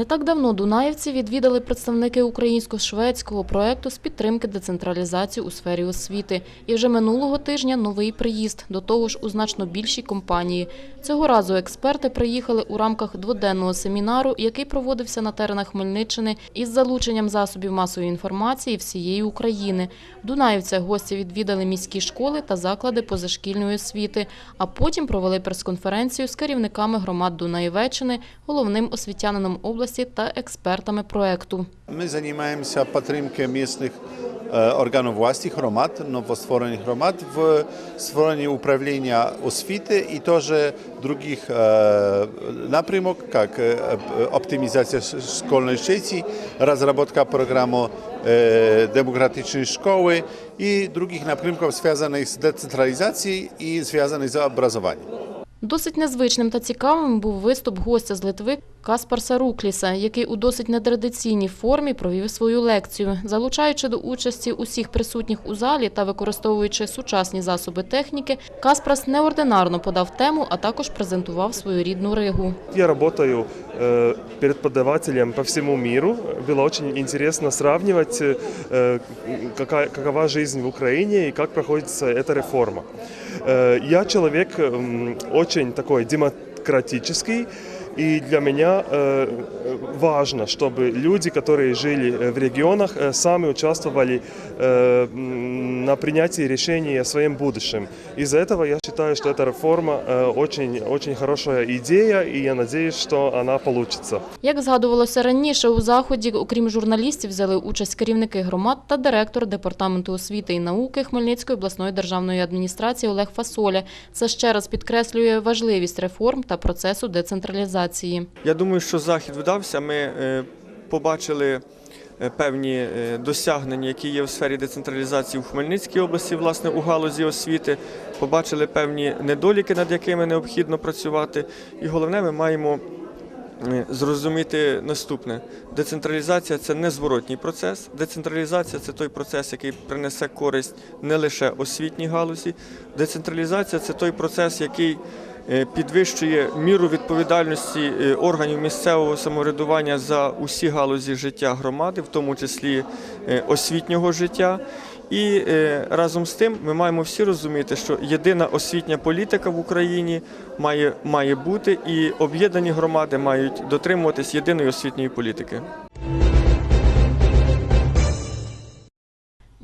Не так давно дунаївці відвідали представники українсько-шведського проекту з підтримки децентралізації у сфері освіти. І вже минулого тижня новий приїзд, до того ж у значно більшій компанії. Цього разу експерти приїхали у рамках дводенного семінару, який проводився на теренах Хмельниччини із залученням засобів масової інформації всієї України. В гості відвідали міські школи та заклади позашкільної освіти, а потім провели прес-конференцію з керівниками громад Дунаєвеччини, головним освітянином області та експертами проекту. My zajmujemy підтримки місцевих е, органів власті, громад, новостворених громад в створенні управління освіти і теж других е, напрямок, як е, оптимізація школьної сеті, розробка програми е, демократичної школи і других напрямків, зв'язаних з децентралізацією і зв'язаних з образованням. Досить незвичним та цікавим був виступ гостя з Литви Каспарса Рукліса, який у досить нетрадиційній формі провів свою лекцію. Залучаючи до участі усіх присутніх у залі та використовуючи сучасні засоби техніки, Каспарс неординарно подав тему, а також презентував свою рідну Ригу. Я работаю э, преподавателем по всему миру. Было очень интересно сравнивать, э, какая, какова жизнь в Украине и как проходит эта реформа. Э, я человек очень такой демократический. И для меня э, важно, чтобы люди, которые жили э, в регионах, э, сами участвовали э, м, на принятии решений о своем будущем. Из-за этого я считаю, что эта реформа э, очень, очень хорошая идея, и я надеюсь, что она получится. Як згадувалося раніше, у заході, окрім журналістів, взяли участь керівники громад та директор департаменту освіти і науки Хмельницької обласної державної адміністрації Олег Фасоля. Це ще раз підкреслює важливість реформ та процесу децентралізації. Я думаю, що захід вдався. Ми е, побачили е, певні е, досягнення, які є в сфері децентралізації в Хмельницькій області, власне, у галузі освіти. Побачили певні недоліки, над якими необхідно працювати. І головне, ми маємо зрозуміти наступне: децентралізація це не зворотній процес. Децентралізація це той процес, який принесе користь не лише освітній галузі. Децентралізація це той процес, який підвищує міру відповідальності е, органів місцевого самоврядування за усі галузі життя громади, в тому числі е, освітнього життя. І е, разом з тим ми маємо всі розуміти, що єдина освітня політика в Україні має, має бути, і об'єднані громади мають дотримуватись єдиної освітньої політики.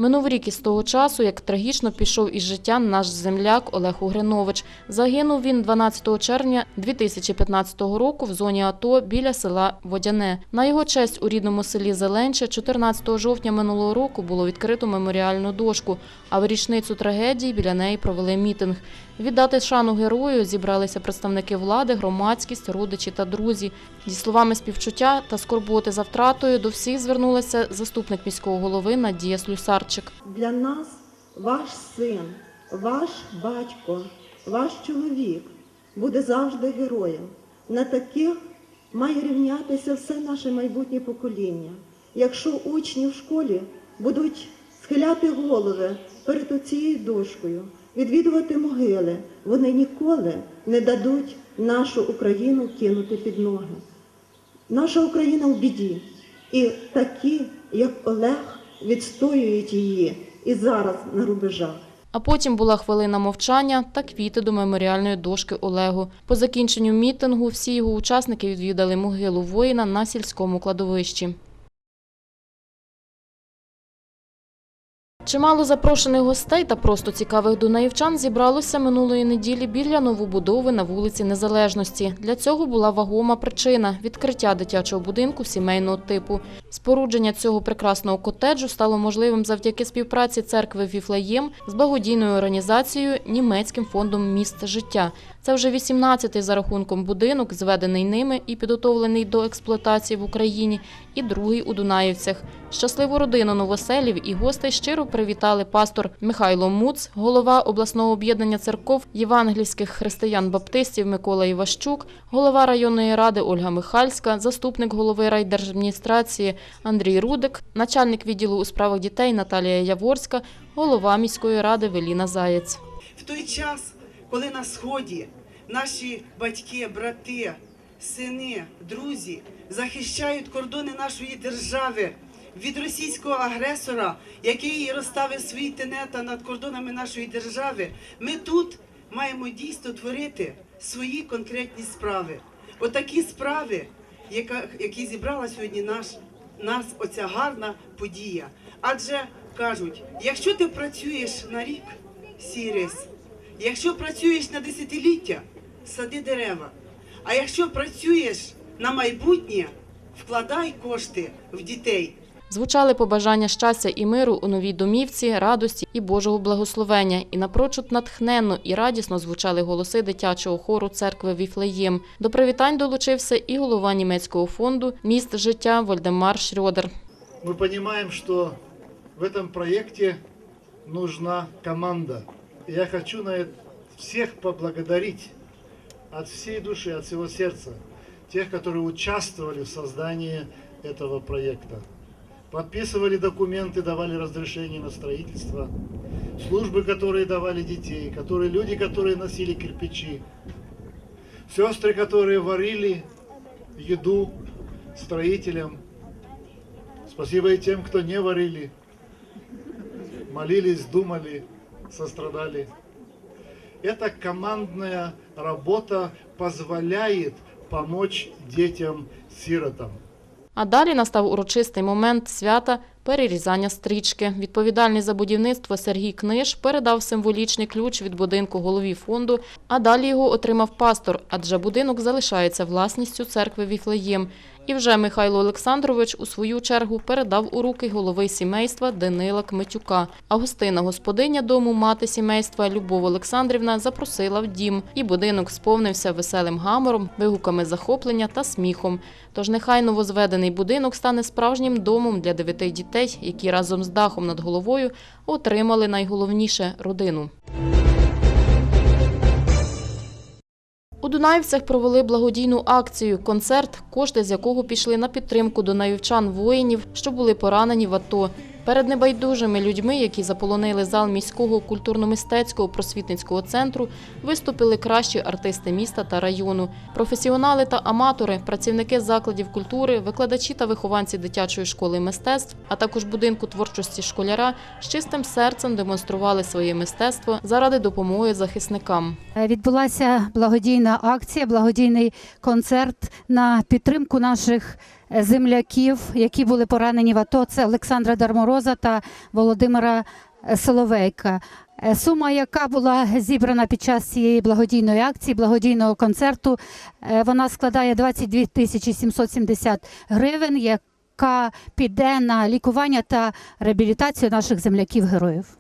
Минув рік із того часу, як трагічно пішов із життя наш земляк Олег Угринович. Загинув він 12 червня 2015 року в зоні АТО біля села Водяне. На його честь у рідному селі Зеленче 14 жовтня минулого року було відкрито меморіальну дошку, а в річницю трагедії біля неї провели мітинг. Віддати шану герою зібралися представники влади, громадськість, родичі та друзі. Зі словами співчуття та скорботи за втратою до всіх звернулася заступник міського голови Надія Слюсарчик. Для нас ваш син, ваш батько, ваш чоловік буде завжди героєм. На таких має рівнятися все наше майбутнє покоління. Якщо учні в школі будуть схиляти голови перед цією дошкою, відвідувати могили, вони ніколи не дадуть нашу Україну кинути під ноги. Наша Україна в біді. І такі, як Олег, відстоюють її і зараз на рубежах. А потім була хвилина мовчання та квіти до меморіальної дошки Олегу. По закінченню мітингу всі його учасники відвідали могилу воїна на сільському кладовищі. Чимало запрошених гостей та просто цікавих дунаївчан зібралося минулої неділі біля новобудови на вулиці Незалежності. Для цього була вагома причина – відкриття дитячого будинку сімейного типу. Спорудження цього прекрасного котеджу стало можливим завдяки співпраці церкви Віфлеєм з благодійною організацією Німецьким фондом міст життя. Це вже 18-й за рахунком будинок, зведений ними і підготовлений до експлуатації в Україні, і другий у Дунаївцях. Щасливу родину новоселів і гостей щиро привітали пастор Михайло Муц, голова обласного об'єднання церков євангельських християн-баптистів Микола Іващук, голова районної ради Ольга Михальська, заступник голови райдержадміністрації Андрій Рудик, начальник відділу у справах дітей Наталія Яворська, голова міської ради Веліна Заєць. в той час, коли на сході наші батьки, брати сини, друзі захищають кордони нашої держави від російського агресора, який розставив свої тенета над кордонами нашої держави. Ми тут маємо дійсно творити свої конкретні справи. Отакі справи, які зібрала сьогодні наш, нас оця гарна подія. Адже кажуть, якщо ти працюєш на рік, сій рис. Якщо працюєш на десятиліття, сади дерева. А якщо працюєш на майбутнє, вкладай кошти в дітей. Звучали побажання щастя і миру у новій домівці, радості і Божого благословення. І напрочуд натхненно і радісно звучали голоси дитячого хору церкви Віфлеєм. До привітань долучився і голова німецького фонду Міст життя Вольдемар Шрьодер. Мы понимаем, что в этом проекте нужна команда. И я хочу на это всех поблагодарить от всей души, от всего сердца, тех, которые участвовали в создании этого проекта. Подписывали документы, давали разрешение на строительство, службы, которые давали детей, которые, люди, которые носили кирпичи, сестры, которые варили еду строителям, Спасибо и тем, кто не варили, молились, думали, сострадали. Эта командная работа позволяет помочь детям-сиротам. А далі настав урочистий момент свята перерізання стрічки. Відповідальний за будівництво Сергій Книж передав символічний ключ від будинку голові фонду, а далі його отримав пастор, адже будинок залишається власністю церкви Віфлеєм. І вже Михайло Олександрович у свою чергу передав у руки голови сімейства Данила Кмитюка. А гостина господиня дому мати сімейства Любов Олександрівна запросила в дім, і будинок сповнився веселим гамором, вигуками захоплення та сміхом. Тож нехай новозведений будинок стане справжнім домом для дев'яти дітей, які разом з дахом над головою отримали найголовніше родину. У Дунаївцях провели благодійну акцію концерт, кошти з якого пішли на підтримку дунаївчан воїнів, що були поранені в АТО. Перед небайдужими людьми, які заполонили зал міського культурно-мистецького просвітницького центру, виступили кращі артисти міста та району, професіонали та аматори, працівники закладів культури, викладачі та вихованці дитячої школи мистецтв, а також будинку творчості школяра з чистим серцем демонстрували своє мистецтво заради допомоги захисникам. Е, Відбулася благодійна акція, благодійний концерт на підтримку наших земляків, які були поранені в АТО. Це Олександра Дармороза та Володимира е, Соловейка. Е, Сума, яка була зібрана під час цієї благодійної акції, благодійного концерту, е, вона складає 22 тисячі 770 гривень, яка піде на лікування та реабілітацію наших земляків-героїв.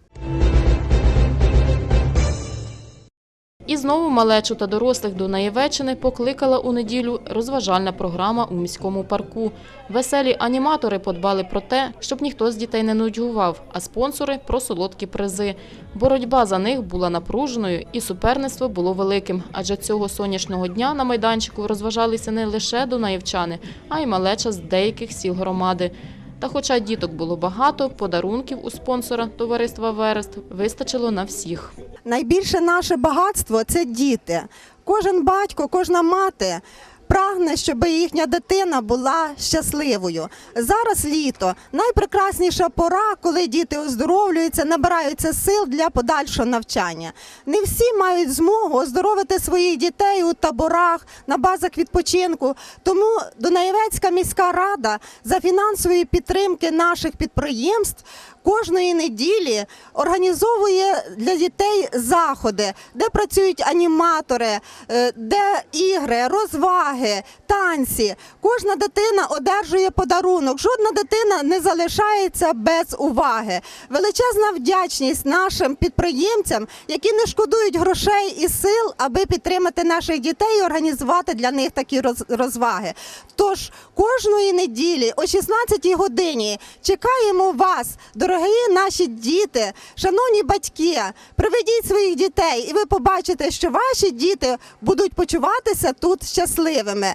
І знову малечу та дорослих до Наєвеччини покликала у неділю розважальна програма у міському парку. Веселі аніматори подбали про те, щоб ніхто з дітей не нудьгував, а спонсори про солодкі призи. Боротьба за них була напруженою і суперництво було великим, адже цього сонячного дня на майданчику розважалися не лише донаєвчани, а й малеча з деяких сіл громади. Та хоча діток було багато, подарунків у спонсора товариства Верест вистачило на всіх. Найбільше наше багатство це діти. Кожен батько, кожна мати прагне, щоб їхня дитина була щасливою. Зараз літо найпрекрасніша пора, коли діти оздоровлюються, набираються сил для подальшого навчання. Не всі мають змогу оздоровити своїх дітей у таборах, на базах відпочинку. Тому Дунаєвецька міська рада за фінансової підтримки наших підприємств кожної неділі організовує для дітей заходи, де працюють аніматори, е, де ігри, розваги, танці. Кожна дитина одержує подарунок. Жодна дитина не залишається без уваги. Величезна вдячність нашим підприємцям, які не шкодують грошей і сил, аби підтримати наших дітей і організувати для них такі розваги. Тож кожної неділі о 16 годині чекаємо вас, дорогі наші діти, шановні батьки. Приведіть своїх дітей, і ви побачите, що ваші діти будуть почуватися тут щасливими.